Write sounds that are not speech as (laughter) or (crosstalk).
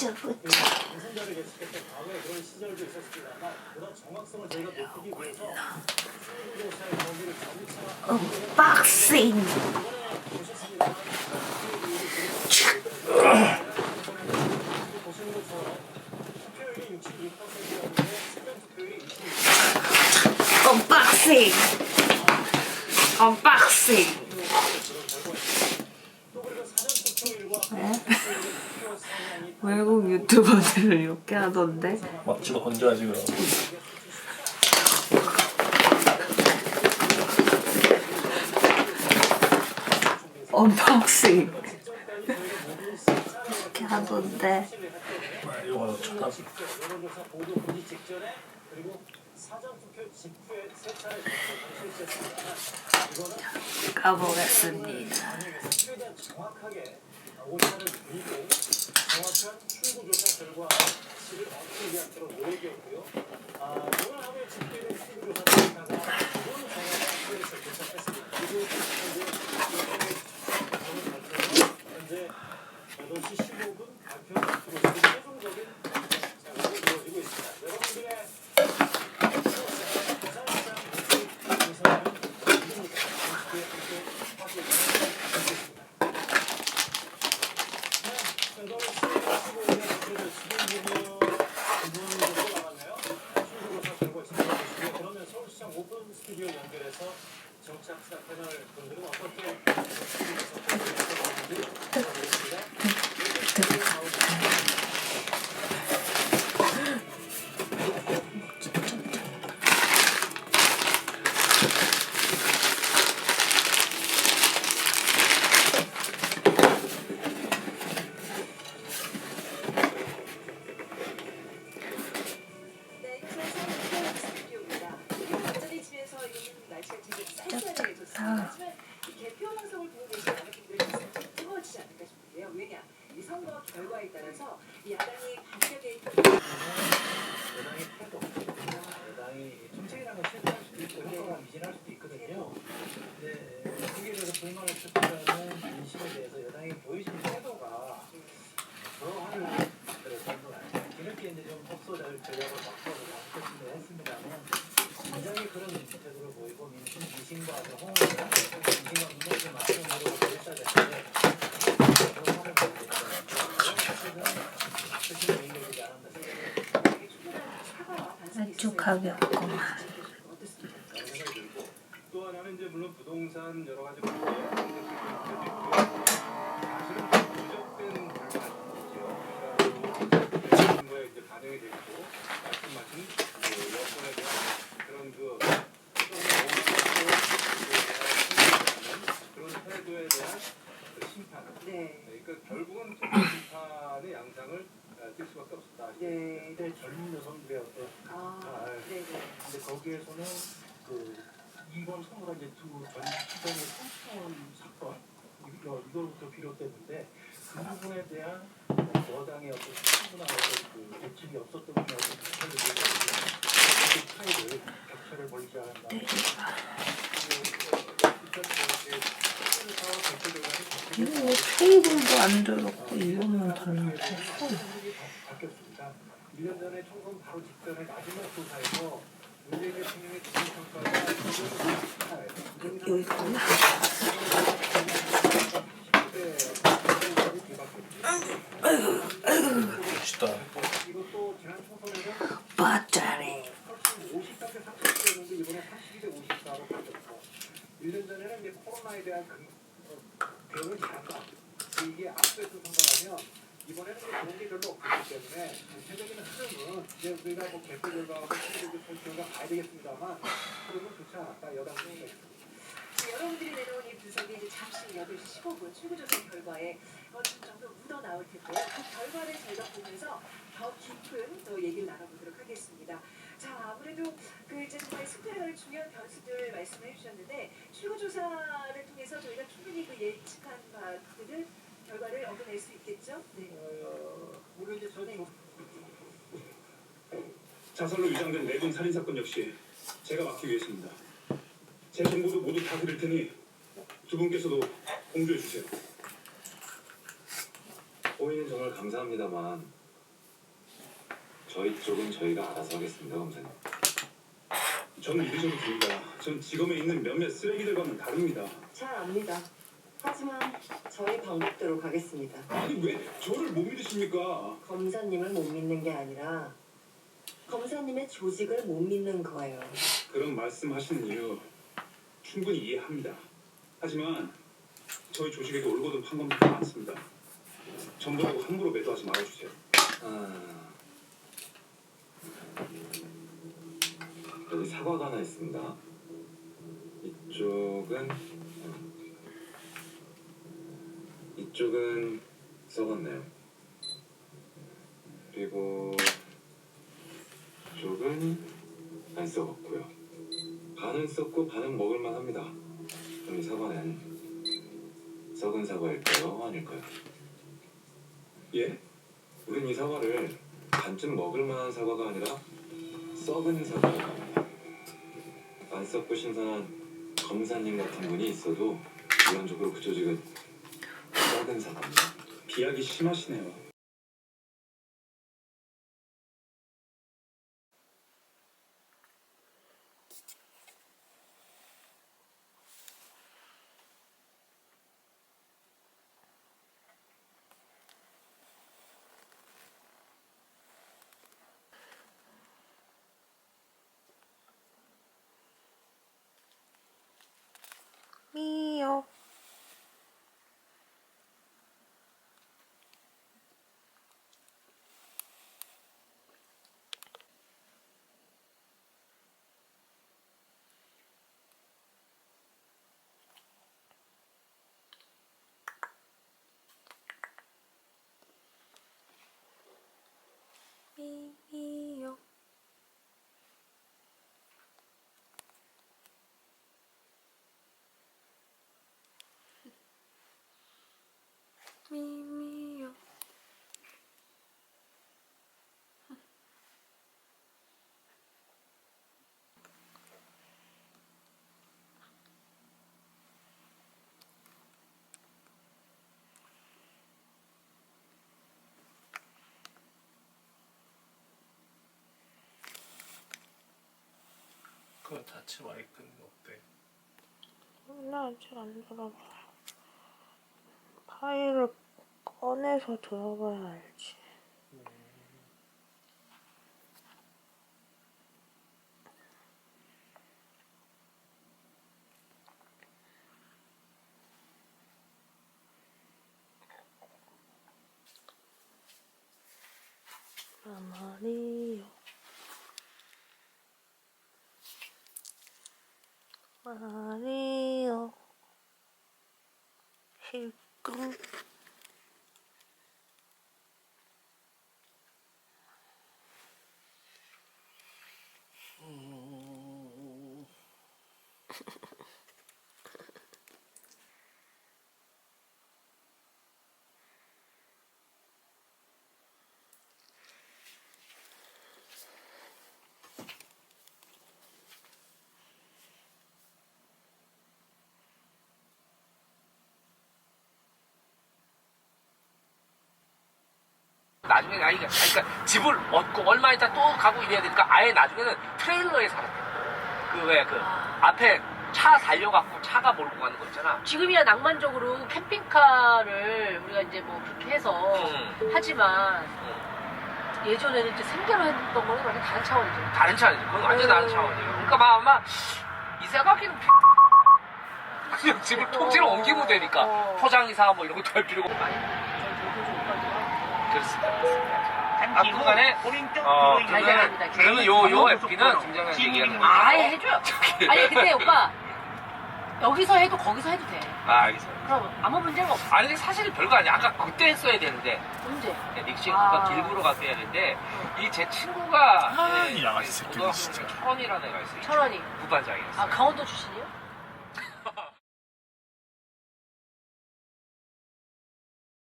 붙여 붙여 당선자를 예측했던 과거에 그런 시절도 있었습니다만 그런 정확성을 저희가 높이기 위해서 출구조사의 범위를 점차 언박싱 보셨습니다. 보 유튜버들을 이렇게 하던데 막 집어 건져야지 그럼. 언박싱 이렇게 하던데 이거. 이거는 가보겠습니다 오차를 그리고 정확한 출구조사 결과 얻기 위한 그런 노력이었고요. 아, 오늘 하루에 집계된 출구조사 데이터가 이건 정확한 실에서 도착했습니다 현재 현재 8시 15분 발표 앞으로 최종적인 작업이 이루어지고 있습니다. 여러분들의 그러면 서울시장 오픈 스튜디오 연결해서 정착 패널 분들은 어떻게 불만을 표출하는 민심에 대해서 여당이 보여주는 태도가 그러한 그런 건 아니에요. 뒤늦게 이제 좀 법소자를 전략을 바꿔서 바꿨으면 했습니다만 굉장히 그런 태도를 보이고 민심 민심과 아주 호응을 민심과 민심을 노력을 보였어야 되는데 그런 화를 가볍구만 어떻습니까? 라는 생각이 들고 또 부동산 여러 가지. 사실은 누적된 결과이죠. 그러니까 거에 이제 반영이 되고 말씀하신 그 여건에 대한 그런 그 그런 태도에 대한 그 심판. 네. 그러니까 결국은 심판의 양상을 어, 띌 수밖에 없었다. 네. 그때 젊은 여성들의 어떤 아, 네, 네. 근데 거기에서는 그 이번 선거가 이제 두전 시장의 성추행 사건 이거 이거부터 비롯됐는데 그 부분에 대한 여당의 어떤 충분한 어떤 그 대책이 없었던 부분을 그 차이를 격차를 벌리지 않았나. 이거 왜 테이블도 안 들었고 이것만 달라고 바뀌었습니다. 1년 전에 총선 바로 직전에 마지막 조사에서 여기 있구나 멋있다. 이것도 지난 총선에는 빠짜리 50대 30대였는데 이번에 32대 54로 바뀌었고 1년 전에는 이제 코로나에 대한 그, 어, 대응을 잘한다. 이게 앞서했던 선거라면 이번에는 이제 그런 게 별로 없기 때문에 전체적인 흐름은 이제 우리가 뭐 개표 결과하고 실질적 결과 봐야 되겠습니다만 흐름은 좋지 않았다. 여당. 자, 여러분들이 내놓은 이 분석이 이제 잠시 8시 15분 출구조사 결과에 어느 정도 묻어 나올 텐데요. 그 결과를 저희가 보면서 더 깊은 또 얘기를 나눠보도록 하겠습니다. 자, 아무래도 그 이제 정말 승패를 중요한 변수들 말씀해 주셨는데 출구조사를 통해서 저희가 충분히 그 예측한 바들을 결과를 얻어낼 수 있겠죠? 네. 어, 우리 이제 저 조- 자살로 위장된 내분 살인 사건 역시 제가 막기 위해서입니다. 제 정보도 모두 다 드릴 테니 두 분께서도 공조해 주세요. 호의는 정말 감사합니다만 저희 쪽은 저희가 알아서 하겠습니다, 검사님. 저는 믿으셔도 됩니다. 전 지검에 있는 몇몇 쓰레기들과는 다릅니다. 잘 압니다. 하지만 저희 방법대로 가겠습니다. 아니 왜 저를 못 믿으십니까? 검사님을 못 믿는 게 아니라 검사님의 조직을 못 믿는 거예요. 그런 말씀하시는 이유 충분히 이해합니다. 하지만 저희 조직에게 올거든 판검들이 많습니다. 전부라고 함부로 매도하지 말아주세요. 아... 여기 사과가 하나 있습니다. 이쪽은 이쪽은 썩었네요. 그리고 이쪽은 안 썩었고요. 반은 썩고 반은 먹을만 합니다. 그럼 이 사과는 썩은 사과일까요? 아닐까요? 예? 우린 이 사과를 반쯤 먹을 만한 사과가 아니라 썩은 사과라고 합니다. 안 썩고 신선한 검사님 같은 분이 있어도 기본적으로 그 조직은 썩은 사과입니다. 비약이 심하시네요. 미요. 미미요. 그 자체 마이크는 어때? 나 아직 안 들어봐요. 파일을 꺼내서 들어봐야 알지. 마마리요. 마리요. 힐끔. 나중에 아이가 그러니까 집을 얻고 얼마 있다 또 가고 이래야 되니까 아예 나중에는 트레일러에 살았대. 그왜 그 앞에 차 달려갖고 차가 몰고 가는 거 있잖아. 지금이야 낭만적으로 캠핑카를 우리가 이제 뭐 그렇게 해서 음. 하지만 예전에는 이제 생계로 했던 거는 완전 다른 차원이죠. 다른 차원이지. 그건 완전 다른 음. 차원이에요. 그러니까 막 아마 이 생각에는 그냥 집을 통째로 옮기면 되니까 어. 포장 이사 뭐 이런 것도 할 필요가 많이 그렇습니다. 그렇습니다. 아, 그간에 어, 그러면. 그러면 요, 요 FP는 김정현 얘기하는 거. 아예 해줘요. (laughs) 아니 근데 오빠 여기서 해도 거기서 해도 돼. 아, 알겠어요. 그럼 아무 문제가 없어. 아니, 근데 사실 별거 아니야. 아까 그때 했어야 되는데. 문제. 닉싱 아. 그거 길구로 가서 해야 되는데, 이 제 친구가. 아, 예, 이 양아치 새끼들 진짜. 철원이라는 애가 있어요. 천 원이. 부반장이었어요. 아 강원도 출신이요?